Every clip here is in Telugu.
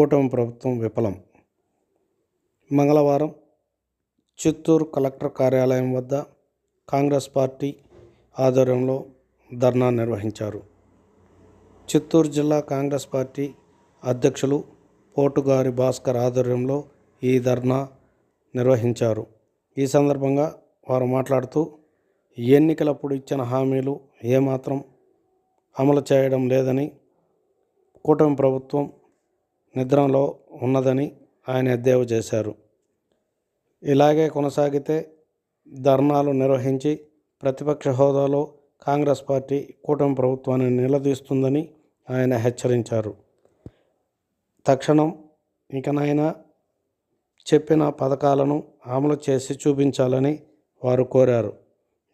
కూటమి ప్రభుత్వం విఫలం. మంగళవారం చిత్తూరు కలెక్టర్ కార్యాలయం వద్ద కాంగ్రెస్ పార్టీ ఆధ్వర్యంలో ధర్నా నిర్వహించారు. చిత్తూరు జిల్లా కాంగ్రెస్ పార్టీ అధ్యక్షులు పోటుగారి భాస్కర్ ఆధ్వర్యంలో ఈ ధర్నా నిర్వహించారు. ఈ సందర్భంగా వారు మాట్లాడుతూ ఎన్నికలప్పుడు ఇచ్చిన హామీలు ఏమాత్రం అమలు చేయడం లేదని కూటమి ప్రభుత్వం నిద్రలో ఉన్నదని ఆయన ఎద్దేవా చేశారు. ఇలాగే కొనసాగితే ధర్నాలు నిర్వహించి ప్రతిపక్ష హోదాలో కాంగ్రెస్ పార్టీ కూటమి ప్రభుత్వాన్ని నిలదీస్తుందని ఆయన హెచ్చరించారు. తక్షణం ఇకనైనా చెప్పిన పథకాలను అమలు చేసి చూపించాలని వారు కోరారు.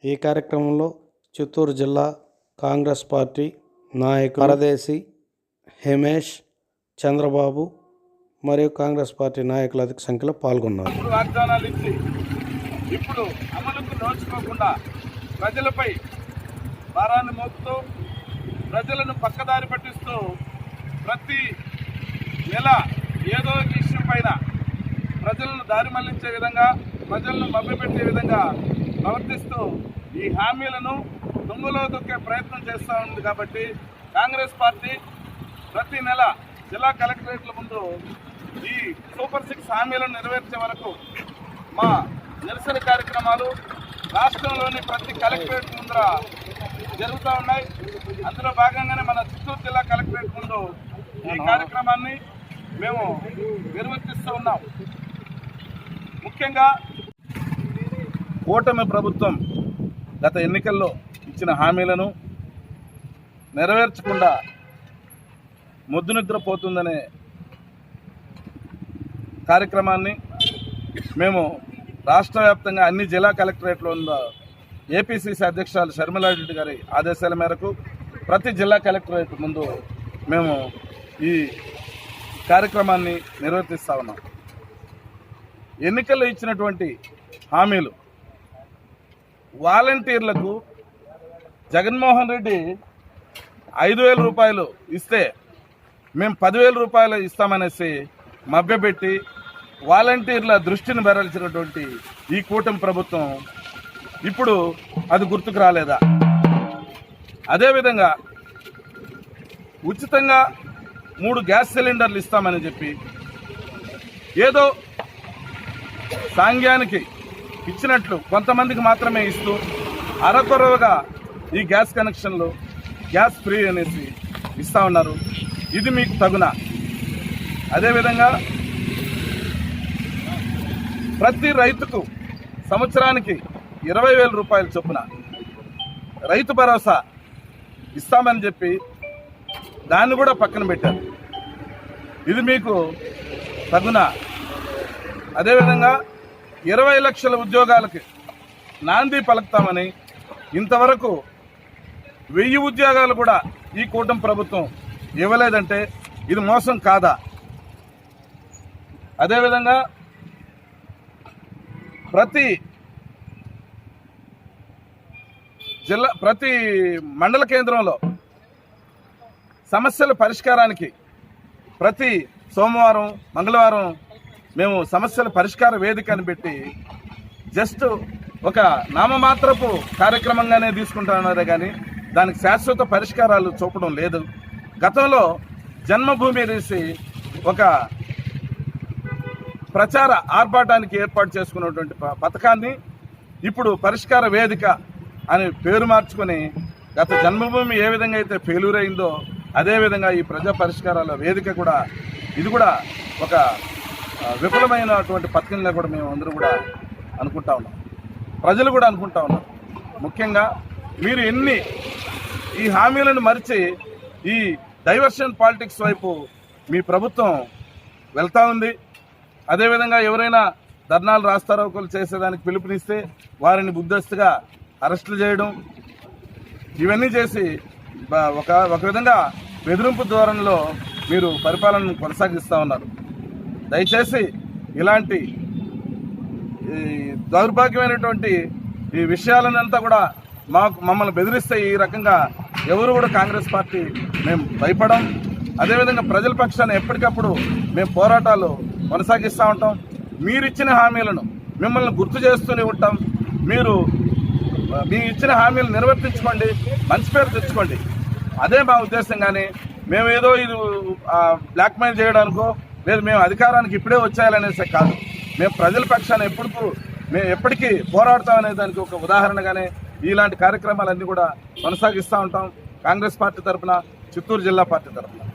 ఈ కార్యక్రమంలో చిత్తూరు జిల్లా కాంగ్రెస్ పార్టీ నాయకు పరదేశి హిమేష్ చంద్రబాబు మరియు కాంగ్రెస్ పార్టీ నాయకులు అధిక సంఖ్యలో పాల్గొన్నారు. వాగ్దానాలు ఇచ్చి ఇప్పుడు అమలుకు నోచుకోకుండా ప్రజలపై భారాన్ని మోపుతూ ప్రజలను పక్కదారి పట్టిస్తూ ప్రతి నెల ఏదో ఒక ఇష్యూ పైన ప్రజలను దారి మళ్ళించే విధంగా ప్రజలను మభ్యపెట్టే విధంగా ప్రవర్తిస్తూ ఈ హామీలను తుంగలో దొక్కే ప్రయత్నం చేస్తూ ఉంది కాబట్టి కాంగ్రెస్ పార్టీ ప్రతి నెల జిల్లా కలెక్టరేట్ల ముందు ఈ సూపర్ సిక్స్ హామీలను నెరవేర్చే వరకు మా నిరసన కార్యక్రమాలు రాష్ట్రంలోని ప్రతి కలెక్టరేట్ ముందర జరుగుతూ ఉన్నాయి. అందులో భాగంగానే మన చిత్తూరు జిల్లా కలెక్టరేట్ ముందు ఈ కార్యక్రమాన్ని మేము నిర్వర్తిస్తూ ఉన్నాం. ముఖ్యంగా కూటమి ప్రభుత్వం గత ఎన్నికల్లో ఇచ్చిన హామీలను నెరవేర్చకుండా ముద్దు నిద్రపోతుందనే కార్యక్రమాన్ని మేము రాష్ట్ర వ్యాప్తంగా అన్ని జిల్లా కలెక్టరేట్లో ఉన్న ఏపీసీసీ అధ్యక్షురాలు షర్మిలారెడ్డి గారి ఆదేశాల మేరకు ప్రతి జిల్లా కలెక్టరేట్ ముందు మేము ఈ కార్యక్రమాన్ని నిర్వర్తిస్తా ఉన్నాం. ఎన్నికల్లో ఇచ్చినటువంటి హామీలు వాలంటీర్లకు జగన్మోహన్ రెడ్డి ఐదు వేల రూపాయలు ఇస్తే మేము పదివేల రూపాయలు ఇస్తామనేసి మభ్యపెట్టి వాలంటీర్ల దృష్టిని బెరల్చినటువంటి ఈ కూటమి ప్రభుత్వం ఇప్పుడు అది గుర్తుకు రాలేదా? అదేవిధంగా ఉచితంగా మూడు గ్యాస్ సిలిండర్లు ఇస్తామని చెప్పి ఏదో సాంఘ్యానికి ఇచ్చినట్లు కొంతమందికి మాత్రమే ఇస్తూ అరకొరవగా ఈ గ్యాస్ కనెక్షన్లు గ్యాస్ ఫ్రీ అనేసి ఇస్తా ఉన్నారు. ఇది మీకు తగున. అదేవిధంగా ప్రతి రైతుకు సంవత్సరానికి ఇరవై వేల రూపాయల చొప్పున రైతు భరోసా ఇస్తామని చెప్పి దాన్ని కూడా పక్కన పెట్టారు. ఇది మీకు తగున. అదేవిధంగా ఇరవై లక్షల ఉద్యోగాలకి నాంది పలుకుతామని ఇంతవరకు వెయ్యి ఉద్యోగాలు కూడా ఈ కూటమి ప్రభుత్వం ఇవ్వలేదంటే ఇది మోసం కాదా? అదేవిధంగా ప్రతి జిల్లా ప్రతి మండల కేంద్రంలో సమస్యల పరిష్కారానికి ప్రతి సోమవారం మంగళవారం మేము సమస్యల పరిష్కార వేదికను పెట్టి జస్ట్ ఒక నామమాత్రపు కార్యక్రమంగానే తీసుకుంటున్నారే కానీ దానికి శాశ్వత పరిష్కారాలు చూపడం లేదు. గతంలో జన్మభూమి తీసి ఒక ప్రచార ఆర్భాటానికి ఏర్పాటు చేసుకున్నటువంటి ప- పథకాన్ని ఇప్పుడు పరిష్కార వేదిక అని పేరు మార్చుకొని గత జన్మభూమి ఏ విధంగా అయితే ఫెయిల్యూర్ అయిందో అదేవిధంగా ఈ ప్రజా పరిష్కారాల వేదిక కూడా ఇది కూడా ఒక ఆ, విఫలమైనటువంటి పథకంగా కూడా మేము అందరూ కూడా అనుకుంటా ఉన్నాం. ప్రజలు కూడా అనుకుంటా ఉన్నాం ముఖ్యంగా మీరు ఎన్ని ఈ హామీలను మరిచి ఈ డైవర్షన్ పాలిటిక్స్ వైపు మీ ప్రభుత్వం వెళ్తా ఉంది. అదేవిధంగా ఎవరైనా ధర్నాలు రాస్తారోకలు చేసేదానికి పిలుపునిస్తే వారిని బుద్ధస్తుగా అరెస్టులు చేయడం ఇవన్నీ చేసి ఒక ఒక విధంగా బెదిరింపు ధోరణిలో మీరు పరిపాలనను కొనసాగిస్తూ ఉన్నారు. దయచేసి ఇలాంటి ఈ దౌర్భాగ్యమైనటువంటి ఈ విషయాలనంతా కూడా మాకు మమ్మల్ని బెదిరిస్తే ఈ రకంగా ఎవరు కూడా కాంగ్రెస్ పార్టీ మేము భయపడం అదేవిధంగా ప్రజల పక్షాన్ని ఎప్పటికప్పుడు మేము పోరాటాలు కొనసాగిస్తూ ఉంటాం. మీరిచ్చిన హామీలను మిమ్మల్ని గుర్తు చేస్తూనే ఉంటాం. మీరు మీ ఇచ్చిన హామీలు నిర్వర్తించుకోండి మంచి పేరు తెచ్చుకోండి. అదే మా ఉద్దేశం కానీ మేము ఏదో ఇది బ్లాక్మెయిల్ చేయడానికో లేదు మేము అధికారానికి ఇప్పుడే వచ్చేయాలనేసి కాదు. మేము ప్రజల పక్షాన ఎప్పుడు మేము ఎప్పటికీ పోరాడతాం అనే దానికి ఒక ఉదాహరణగానే ఇలాంటి కార్యక్రమాలన్నీ కూడా కొనసాగిస్తూ ఉంటాం. కాంగ్రెస్ పార్టీ తరఫున చిత్తూరు జిల్లా పార్టీ తరఫున